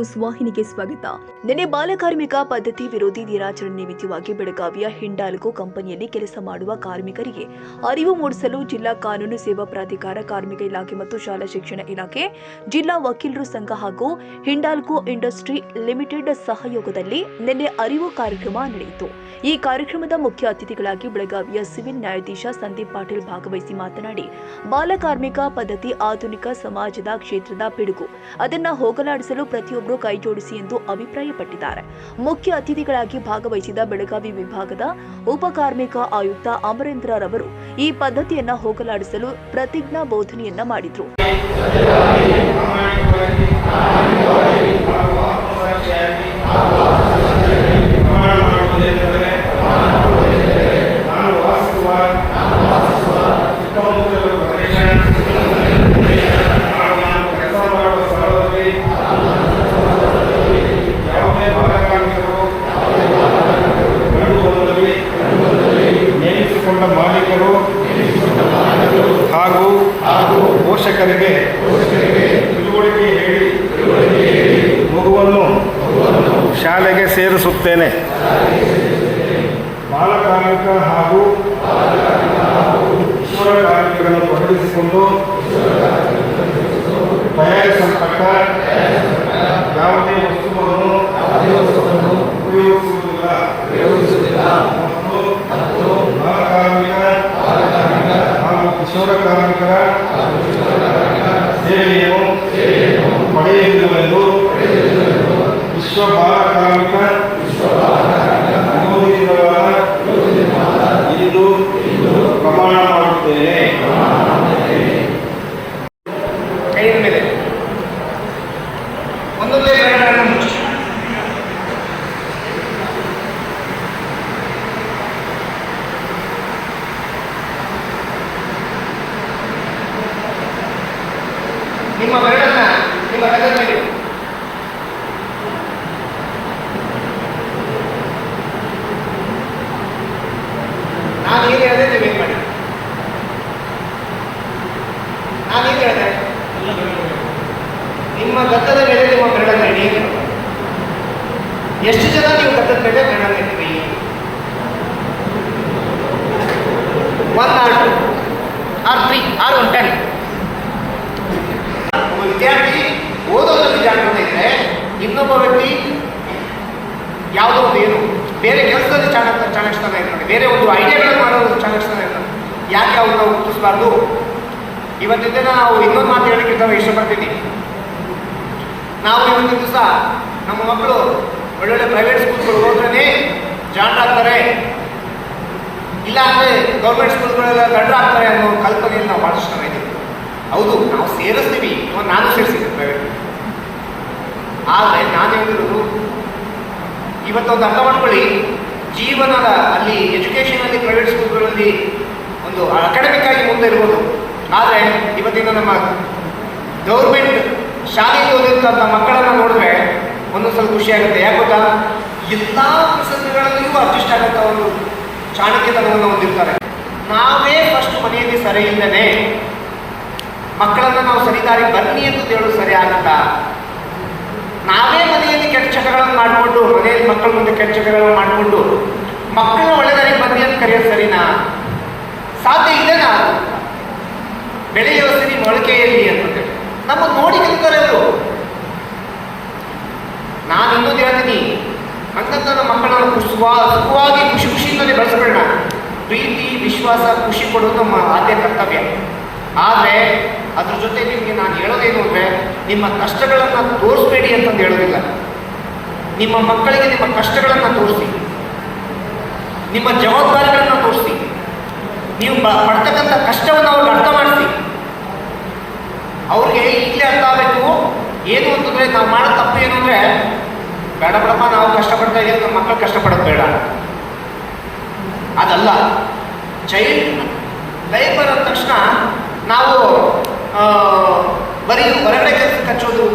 News ವಾಹಿನಿಗೆ ಸ್ವಾಗತ. ನಿನ್ನೆ ಬಾಲಕಾರ್ಮಿಕ ಪದ್ಧತಿ ವಿರೋಧಿ ದಿನಾಚರಣೆ ನಿಮಿತ್ತವಾಗಿ ಬೆಳಗಾವಿಯ ಹಿಂಡಾಲ್ಕೋ ಕಂಪನಿಯಲ್ಲಿ ಕೆಲಸ ಮಾಡುವ ಕಾರ್ಮಿಕರಿಗೆ ಅರಿವು ಮೂಡಿಸಲು ಜಿಲ್ಲಾ ಕಾನೂನು ಸೇವಾ ಪ್ರಾಧಿಕಾರ, ಕಾರ್ಮಿಕ ಇಲಾಖೆ ಮತ್ತು ಶಾಲಾ ಶಿಕ್ಷಣ ಇಲಾಖೆ, ಜಿಲ್ಲಾ ವಕೀಲರು ಸಂಘ ಹಾಗೂ ಹಿಂಡಾಲ್ಕೋ ಇಂಡಸ್ಟ್ರಿ ಲಿಮಿಟೆಡ್ ಸಹಯೋಗದಲ್ಲಿ ನಿನ್ನೆ ಅರಿವು ಕಾರ್ಯಕ್ರಮ ನಡೆಯಿತು. ಈ ಕಾರ್ಯಕ್ರಮದ ಮುಖ್ಯ ಅತಿಥಿಗಳಾಗಿ ಬೆಳಗಾವಿಯ ಸಿವಿಲ್ ನ್ಯಾಯಾಧೀಶ ಸಂದೀಪ್ ಪಾಟೀಲ್ ಭಾಗವಹಿಸಿ ಮಾತನಾಡಿ ಬಾಲಕಾರ್ಮಿಕ ಪದ್ಧತಿ ಆಧುನಿಕ ಸಮಾಜದ ಕ್ಷೇತ್ರದ ಪಿಡುಗು. ಅದನ್ನ ಹೋಗಲಾಡಿಸಲು ಪ್ರತಿಯೊಬ್ಬರು ಕೈಜೋಡಿಸಿ ಎಂದು ಅಭಿಪ್ರಾಯಪಟ್ಟಿದ್ದಾರೆ. ಮುಖ್ಯ ಅತಿಥಿಗಳಾಗಿ ಭಾಗವಹಿಸಿದ ಬೆಳಗಾವಿ ವಿಭಾಗದ ಉಪ ಕಾರ್ಮಿಕ ಆಯುಕ್ತ ಅಮರೇಂದ್ರ ರವರು ಈ ಪದ್ಧತಿಯನ್ನ ಹೋಗಲಾಡಿಸಲು ಪ್ರತಿಜ್ಞಾ ಬೋಧನೆಯನ್ನ ಮಾಡಿದ್ರು. ಬಾಲಕಾರ್ಮಿಕ ಹಾಗೂ ಕಿಶೋರ ಕಾರ್ಮಿಕರನ್ನು ತೊಡಗಿಸಿಕೊಂಡು ತಯಾರಿಸಲ್ಪಟ್ಟ ಯಾವುದೇ ವಸ್ತುವನ್ನು ಉಪಯೋಗಿಸುವುದಿಲ್ಲ ಮತ್ತು ಬಾಲಕಾರ್ಮಿಕ ಹಾಗೂ ಕಿಶೋರ ಕಾರ್ಮಿಕರ ಸೇವೆಯನ್ನು ಪಡೆಯುವುದಿಲ್ಲವೆಂದು ವಿಶ್ವ ಬಾಲ ನಿಮ್ಮ ಗತ್ತದ ಮೇಲೆ ನಿಮ್ಮ ಇಡಿ ಎಷ್ಟು ಜನ ನೀವು ಗತ್ತದ ಮೇಲೆ ಬೆರಳನ್ನು ಇಡ್ತೀರಿ one or two or three or one ten ಒಬ್ಬ ವಿದ್ಯಾರ್ಥಿ ಓದೋದ್ರಲ್ಲಿ ಜಾಗೃತ ಇದ್ರೆ ಇನ್ನೊಬ್ಬ ವ್ಯಕ್ತಿ ಯಾವುದೋ ಒಂದು ಏನು, ಬೇರೆ ಕೆಲಸದಲ್ಲಿ ಚಾಣಕ ಚಾಣಕ್ಷತನ ಇರ್ತಾನೆ ಬೇರೆ ಒಂದು ಐಡಿಯಾಗಳನ್ನು ಮಾಡೋದು ಚಾಣಕ್ಷತನ ಇರ್ತಾನೆ ಯಾಕೆ ಅವ್ರನ್ನ ಗುರುತಿಸಬಾರ್ದು ಇವತ್ತಿನ ದಿನ ನಾವು ಇನ್ನೊಂದು ಮಾತು ಹೇಳಿಕ್ಕೆ ನಾವು ಇಷ್ಟಪಡ್ತೀನಿ. ನಾವು ಇವತ್ತಿನ ದಿವಸ ನಮ್ಮ ಮಕ್ಕಳು ಒಳ್ಳೊಳ್ಳೆ ಪ್ರೈವೇಟ್ ಸ್ಕೂಲ್ಗಳು ಹೋದ್ರೆ ಜಾಂಡ್ ಆಗ್ತಾರೆ. ಇಲ್ಲ ಅಂದರೆ ಗೌರ್ಮೆಂಟ್ ಸ್ಕೂಲ್ಗಳೆಲ್ಲ ದಡ್ಡರಾಗ್ತಾರೆ ಅನ್ನೋ ಕಲ್ಪನೆಯಲ್ಲಿ ನಾವು ಭಾಳಷ್ಟು ಜನ ಇದ್ದೀವಿ. ಹೌದು, ನಾವು ಸೇರಿಸ್ತೀವಿ. ನಾನು ಸೇರಿಸಿದ್ದೆ ಪ್ರೈವೇಟ್ ಆದರೆ ನಾನು ಹೇಳಿರೋದು ಇವತ್ತೊಂದು ಅರ್ಥ ಮಾಡ್ಕೊಳ್ಳಿ. ಜೀವನದ ಅಲ್ಲಿ ಎಜುಕೇಷನಲ್ಲಿ ಪ್ರೈವೇಟ್ ಸ್ಕೂಲ್ಗಳಲ್ಲಿ ಒಂದು ಅಕಾಡೆಮಿಕ್ ಆಗಿ ಮುಂದೆ ಇರ್ಬೋದು. ಆದರೆ ಇವತ್ತಿನ ನಮ್ಮ ಗೌರ್ಮೆಂಟ್ ಶಾಲೆಗೆ ಓದಿರ್ತಂಥ ಮಕ್ಕಳನ್ನ ನೋಡಿದ್ರೆ ಒಂದೊಂದು ಸ್ವಲ್ಪ ಖುಷಿ ಆಗುತ್ತೆ. ಯಾಕೆ ಗೊತ್ತಾ? ಎಲ್ಲ ಪ್ರಸಂಗಗಳಲ್ಲಿಯೂ ಅಡ್ಜಸ್ಟ್ ಆಗುತ್ತ ಒಂದು ಚಾಣಕ್ಯತನವನ್ನು ಹೊಂದಿರ್ತಾರೆ. ನಾವೇ ಫಸ್ಟ್ ಮನೆಯಲ್ಲಿ ಸರಿ ಇಲ್ಲದೆ ಮಕ್ಕಳನ್ನು ನಾವು ಸರಿದಾರಿ ಬನ್ನಿ ಅಂತ ಹೇಳೋದು ಸರಿ ಆಗುತ್ತಾ ನಾವೇ ಮನೆಯಲ್ಲಿ ಕೆಟ್ಟ ಚಟಗಳನ್ನು ಮಾಡಿಕೊಂಡು, ಮನೆಯಲ್ಲಿ ಮಕ್ಕಳ ಮುಂದೆ ಕೆಟ್ಟ ಚಟಗಳನ್ನು ಮಾಡಿಕೊಂಡು, ಮಕ್ಕಳನ್ನ ಒಳ್ಳೆದಾರಿ ಬನ್ನಿ ಅಂತ ಕರೆಯೋದು ಸರಿನಾ? ಸಾಧ್ಯ ಇದೆನಾ ಬೆಳೆಯುವ ಸರಿ ಮೊಳಕೆಯಲ್ಲಿ ಅಂತಂದ್ರೆ ನಮ್ಮ ನೋಡಿ ಕಲಿತಾರೆ ಅವರು ನಾನು ಇನ್ನೊಂದು ಹೇಳ್ತೀನಿ. ಹಂಗಂತ ನಮ್ಮ ಮಕ್ಕಳನ್ನು ಸುಖವಾ ಸುಖವಾಗಿ ಖುಷಿ ಖುಷಿಯಿಂದಲೇ ಬೆಳೆಸ್ಬೇಡ. ಪ್ರೀತಿ, ವಿಶ್ವಾಸ, ಖುಷಿ ಕೊಡೋದು ನಮ್ಮ ಆದ್ಯ ಕರ್ತವ್ಯ. ಆದರೆ, ಅದ್ರ ಜೊತೆ ನಿಮಗೆ ನಾನು ಹೇಳೋದೇನು ಅಂದರೆ, ನಿಮ್ಮ ಕಷ್ಟಗಳನ್ನು ತೋರಿಸ್ಬೇಡಿ ಅಂತಂದು ಹೇಳೋದಿಲ್ಲ. ನಿಮ್ಮ ಮಕ್ಕಳಿಗೆ ನಿಮ್ಮ ಕಷ್ಟಗಳನ್ನು ತೋರಿಸಿ. ನಿಮ್ಮ ಜವಾಬ್ದಾರಿಗಳನ್ನು ತೋರಿಸಿ. ನೀವು ಪಡ್ತಕ್ಕಂಥ ಕಷ್ಟವನ್ನು ಅವ್ರಿಗೆ ಅರ್ಥ ಮಾಡಿಸಿ. ಅವ್ರಿಗೆ ಈಗಲೇ ಅರ್ಥ ಆಗಬೇಕು. ಏನು ಅಂತಂದರೆ ನಾವು ಮಾಡೋ ತಪ್ಪು ಏನು ಅಂದರೆ, ಬೇಡ ಬಿಡಪ್ಪ, ನಾವು ಕಷ್ಟಪಡ್ತಾ ಇದ್ದೀವಿ ನಮ್ಮ ಮಕ್ಕಳು ಕಷ್ಟಪಡೋದು ಬೇಡ. ಅದಲ್ಲ. ಚೈಲ್ಡ್ ಲೈಬರ್ ಅಂದ ತಕ್ಷಣ ನಾವು ಬರೀ ಹೊರಗಡೆ ಕಚ್ಚೋದು. ಹಚ್ಚೋದು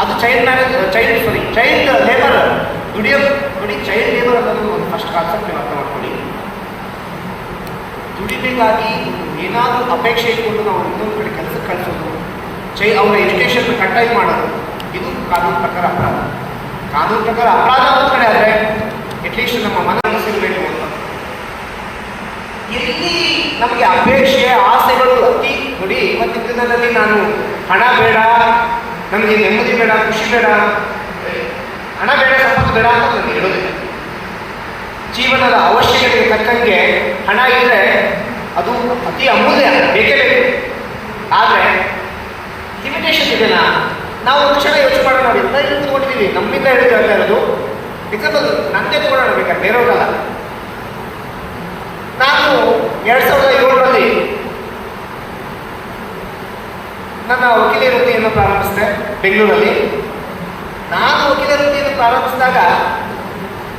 ಅದು child marriage child sorry child labour ದುಡಿಯೋ ನೋಡಿ ಚೈಲ್ಡ್ ಲೇಬರ್ ಅನ್ನೋದು ಒಂದು ಫಸ್ಟ್ ಕಾನ್ಸೆಪ್ಟ್ ನೀವು ಅರ್ಥ ಮಾಡ್ಕೊಳ್ಳಿ. ದುಡಿಬೇಕಾಗಿ ಏನಾದರೂ ಅಪೇಕ್ಷೆ ಇಟ್ಕೊಂಡು ನಾವು ಇನ್ನೊಂದು ಕಡೆ ಕೆಲಸಕ್ಕೆ ಕಳಿಸೋದು. ಚೈ, ಅವರ ಎಜುಕೇಷನ್ ಕಟ್ಟಾಗಿ ಮಾಡೋದು. ಇದು ಕಾನೂನು ಪ್ರಕಾರ ಅಪರಾಧ. ಕಾನೂನು ಪ್ರಕಾರ ಅಪರಾಧ ಒಂದು ಕಡೆ ಆದರೆ ಅಟ್ಲೀಸ್ಟ್ ನಮ್ಮ ಮನಸ್ಸಿರಬೇಕು ಅಂತ ಇಲ್ಲಿ ನಮಗೆ ಅಪೇಕ್ಷೆ, ಆಸೆಗಳು ಅತಿ ನೋಡಿ, ಇವತ್ತಿನ ದಿನದಲ್ಲಿ ನಾನು ಹಣ ಬೇಡ, ನಮಗೆ ನೆಮ್ಮದಿ ಬೇಡ, ಖುಷಿ ಬೇಡ ಹಣ ಬೇಡ, ಸಂಪತ್ತು ಬೇಡ ಅಂತ ನಾನು ಹೇಳೋದಿಲ್ಲ. ಜೀವನದ ಅವಶ್ಯಕತೆಗೆ ತಕ್ಕಂಗೆ ಹಣ ಇದ್ದರೆ ಅದು ಅತಿ ಅಮೂಲ್ಯ ಬೇಕೇ ಬೇಕು? ಆದರೆ ಲಿಮಿಟೇಷನ್ ಇದೆನಾ? ನಾವು ಒಂದು ಕ್ಷಣ ಯೋಚನೆ ಮಾಡೋಣ ನೋಡಿ ಇಲ್ಲಿ ಕೂತ್ಕೊಂಡಿದ್ದೀವಿ ನಮ್ಮಿಂದ ಹೇಳ್ತಾ ಇರೋದು ಅದು ನಂದೇ ತಗೊಳ್ಳೋಣ ಬೇಕಾದ್ರೆ ಬೇರೆಯವ್ರಲ್ಲ ನಾನು ಎರಡು ಸಾವಿರದ ಏಳರಲ್ಲಿ ನನ್ನ ವಕೀಲ ವೃತ್ತಿಯನ್ನು ಪ್ರಾರಂಭಿಸಿದೆ, ಬೆಂಗಳೂರಲ್ಲಿ. ನಾನು ವಕೀಲ ವೃತ್ತಿಯನ್ನು ಪ್ರಾರಂಭಿಸಿದಾಗ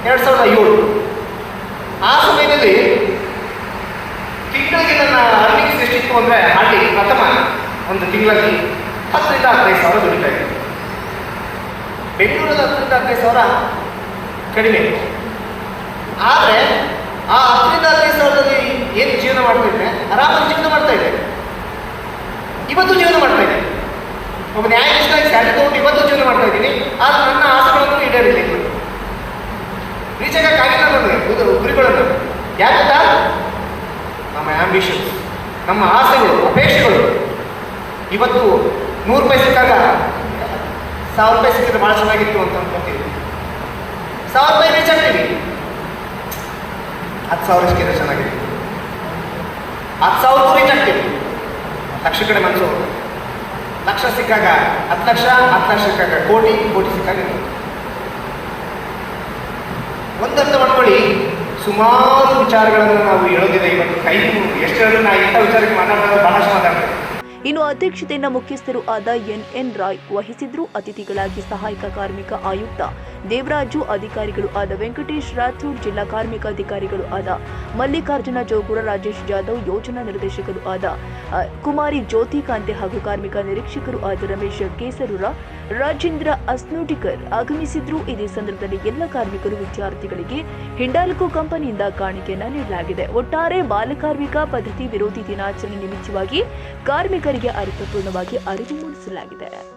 ಎರಡು ಸಾವಿರದ ಏಳು ಆ ಸಮಯದಲ್ಲಿ ಅಂದರೆ ಹಾರ್ಟಿ ಪ್ರಥಮ ಒಂದು ತಿಂಗಳಲ್ಲಿ ಹತ್ತರಿಂದ ಹದಿನೈದು ಸಾವಿರ ದುಡಿತಾ ಇದ್ದೆ. ಬೆಂಗಳೂರಲ್ಲಿ ಹತ್ತರಿಂದ ಹದಿನೈದು ಸಾವಿರ ಕಡಿಮೆ. ಆದರೆ ಆ ಹತ್ತರಿಂದ ಹದಿನೈದು ಸಾವಿರದಲ್ಲಿ ಏನು ಜೀವನ ಮಾಡ್ತಾ ಇದ್ದೆ? ಆರಾಮಾಗಿ ಜೀವನ ಮಾಡ್ತಾ ಇದೆ ಇವತ್ತು ಜೀವನ ಮಾಡ್ತಾ ಇದೆ ಒಬ್ಬ ನ್ಯಾಯಾಧೀಶನಾಗಿ ಸ್ಯಾಲರಿ ತಗೊಂಡು ಇವತ್ತು ಜೀವನ ಮಾಡ್ತಾ ಇದ್ದೀನಿ. ಆದರೆ ನನ್ನ ಆಸೆಗಳನ್ನು ಈಡೇರಿಲ್ಲ ಇವತ್ತು ರೀಚ್ ಆಗಕ್ಕಾಗಿಲ್ಲ ನನಗೆ ಗುರು- ಗುರಿಗಳನ್ನು ಯಾಕಂತ ನಮ್ಮ ಆಂಬಿಷನ್ಸ್ ನಮ್ಮ ಆಸೆಗಳು, ಅಪೇಕ್ಷೆಗಳು. ಇವತ್ತು ನೂರು ರೂಪಾಯಿ ಸಿಕ್ಕಾಗ ಸಾವಿರ ರೂಪಾಯಿ ಸಿಕ್ಕಿದ್ರೆ ಭಾಳ ಚೆನ್ನಾಗಿತ್ತು ಅಂತ ಅನ್ಕೊಂತೀವಿ ಸಾವಿರ ರೂಪಾಯಿ ರೀಚ್ ಆಗ್ತೀವಿ ಹತ್ತು ಸಾವಿರ ಸಿಕ್ಕಿದ್ರೆ ಚೆನ್ನಾಗಿದೆ ಹತ್ತು ಸಾವಿರಕ್ಕೂ ರೀಚ್ ಆಗ್ತೀವಿ ಲಕ್ಷ ಕಡೆ ಮನಸ್ಸು. ಲಕ್ಷ ಸಿಕ್ಕಾಗ ಹತ್ತು ಲಕ್ಷ ಹತ್ತು ಲಕ್ಷ ಸಿಕ್ಕಾಗ ಕೋಟಿ ಕೋಟಿ ಸಿಕ್ಕಾಗ. ಒಂದರ್ಥ ಸುಮಾರು ವಿಚಾರಗಳನ್ನು ನಾವು ಹೇಳೋದಿದೆ. ಇವತ್ತು ಕೈ ಎಷ್ಟು ಹೇಳಿದ್ರು ನಾ ಇಂಥ ವಿಚಾರಕ್ಕೆ ಮಾತಾಡೋದು ಬಹಳಷ್ಟು ಮಾತಾಡ್ತೇವೆ ಇನ್ನು ಅಧ್ಯಕ್ಷತೆಯಿಂದ ಮುಖ್ಯಸ್ಥರು ಆದ ಎನ್ ಎನ್ ರಾಯ್ ವಹಿಸಿದ್ರು ಅತಿಥಿಗಳಾಗಿ ಸಹಾಯಕ ಕಾರ್ಮಿಕ ಆಯುಕ್ತ ದೇವರಾಜು ಅಧಿಕಾರಿಗಳು ಆದ ವೆಂಕಟೇಶ್ ರಾಥೋಡ್ ಜಿಲ್ಲಾ ಕಾರ್ಮಿಕ ಅಧಿಕಾರಿಗಳು ಆದ ಮಲ್ಲಿಕಾರ್ಜುನ ಜೋಗುರ ರಾಜೇಶ್ ಜಾಧವ್ ಯೋಜನಾ ನಿರ್ದೇಶಕರು ಆದ ಕುಮಾರಿ ಜ್ಯೋತಿ ಕಾಂತೆ ಹಾಗೂ ಕಾರ್ಮಿಕ ನಿರೀಕ್ಷಕರು ಆದ ರಮೇಶ್ ಕೇಸರೂರ, ರಾಜೇಂದ್ರ ಅಸ್ನೋಟಿಕರ್ ಆಗಮಿಸಿದ್ರು. ಇದೇ ಸಂದರ್ಭದಲ್ಲಿ ಎಲ್ಲ ಕಾರ್ಮಿಕರು ವಿದ್ಯಾರ್ಥಿಗಳಿಗೆ ಹಿಂಡಾಲ್ಕೋ ಕಂಪನಿಯಿಂದ ಕಾಣಿಕೆಯನ್ನು ನೀಡಲಾಗಿದೆ. ಒಟ್ಟಾರೆ ಬಾಲಕಾರ್ಮಿಕ ಪದ್ಧತಿ ವಿರೋಧಿ ದಿನಾಚರಣೆ ನಿಮಿತ್ತವಾಗಿ ಕಾರ್ಮಿಕರಿಗೆ ಅರ್ಥಪೂರ್ಣವಾಗಿ ಅರಿವು ಮೂಡಿಸಲಾಗಿದೆ.